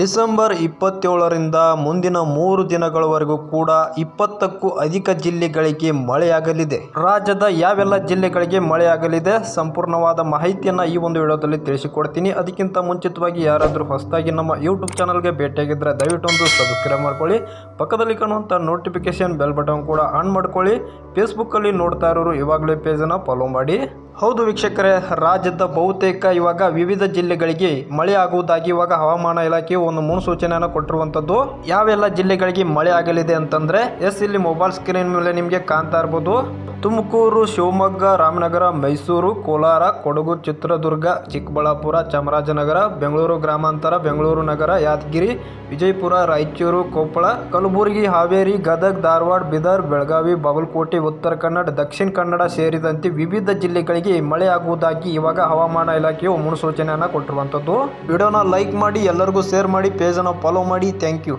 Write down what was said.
December ಇಪ್ಪತ್ತೇಳರಿಂದ ಮುಂದಿನ ಮೂರು ದಿನಗಳವರೆಗೂ ಕೂಡ ಇಪ್ಪತ್ತಕ್ಕೂ ಅಧಿಕ ಜಿಲ್ಲೆಗಳಿಗೆ ಮಳೆಯಾಗಲಿದೆ. ರಾಜ್ಯದ ಯಾವೆಲ್ಲ ಜಿಲ್ಲೆಗಳಿಗೆ ಮಳೆಯಾಗಲಿದೆ ಸಂಪೂರ್ಣವಾದ ಮಾಹಿತಿಯನ್ನು ಈ ಒಂದು ವಿಡಿಯೋದಲ್ಲಿ ತಿಳಿಸಿಕೊಡ್ತೀನಿ. ಅದಕ್ಕಿಂತ ಮುಂಚಿತವಾಗಿ ಯಾರಾದರೂ ಹೊಸದಾಗಿ ನಮ್ಮ ಯೂಟ್ಯೂಬ್ ಚಾನಲ್ಗೆ ಭೇಟಿಯಾಗಿದ್ದರೆ ದಯವಿಟ್ಟು ಒಂದು ಸಬ್ಸ್ಕ್ರೈಬ್ ಮಾಡ್ಕೊಳ್ಳಿ. ಪಕ್ಕದಲ್ಲಿ ಕಾಣುವಂಥ ನೋಟಿಫಿಕೇಶನ್ ಬೆಲ್ ಬಟನ್ ಕೂಡ ಆನ್ ಮಾಡ್ಕೊಳ್ಳಿ. ಫೇಸ್ಬುಕ್ಕಲ್ಲಿ ನೋಡ್ತಾ ಇರೋರು ಇವಾಗಲೇ ಪೇಜನ್ನು ಫಾಲೋ ಮಾಡಿ. ಹೌದು ವೀಕ್ಷಕರೇ, ರಾಜ್ಯದ ಬಹುತೇಕ ಇವಾಗ ವಿವಿಧ ಜಿಲ್ಲೆಗಳಿಗೆ ಮಳೆ ಆಗುವುದಾಗಿ ಇವಾಗ ಹವಾಮಾನ ಇಲಾಖೆಯು ಒಂದು ಮುನ್ಸೂಚನೆಯನ್ನು ಕೊಟ್ಟಿರುವಂಥದ್ದು. ಯಾವೆಲ್ಲ ಜಿಲ್ಲೆಗಳಿಗೆ ಮಳೆ ಆಗಲಿದೆ ಅಂತಂದ್ರೆ, ಎಸ್ ಇಲ್ಲಿ ಮೊಬೈಲ್ ಸ್ಕ್ರೀನ್ ಮೇಲೆ ನಿಮಗೆ ಕಾಣ್ತಾ ಇರ್ಬೋದು. ತುಮಕೂರು, ಶಿವಮೊಗ್ಗ, ರಾಮನಗರ, ಮೈಸೂರು, ಕೋಲಾರ, ಕೊಡಗು, ಚಿತ್ರದುರ್ಗ, ಚಿಕ್ಕಬಳ್ಳಾಪುರ, ಚಾಮರಾಜನಗರ, ಬೆಂಗಳೂರು ಗ್ರಾಮಾಂತರ, ಬೆಂಗಳೂರು ನಗರ, ಯಾದಗಿರಿ, ವಿಜಯಪುರ, ರಾಯಚೂರು, ಕೊಪ್ಪಳ, ಕಲಬುರಗಿ, ಹಾವೇರಿ, ಗದಗ, ಧಾರವಾಡ, ಬೀದರ್, ಬೆಳಗಾವಿ, ಬಾಗಲಕೋಟೆ, ಉತ್ತರ ಕನ್ನಡ, ದಕ್ಷಿಣ ಕನ್ನಡ ಸೇರಿದಂತೆ ವಿವಿಧ ಜಿಲ್ಲೆಗಳಿಗೆ ಮಳೆ ಆಗುವುದಾಗಿ ಇವಾಗ ಹವಾಮಾನ ಇಲಾಖೆಯು ಮುನ್ಸೂಚನೆಯನ್ನು ಕೊಟ್ಟಿರುವಂಥದ್ದು ವಿಡಿಯೋನ ಲೈಕ್ ಮಾಡಿ, ಎಲ್ಲರಿಗೂ ಶೇರ್ ಮಾಡಿ, ಪೇಜನ್ನು ಫಾಲೋ ಮಾಡಿ. Thank you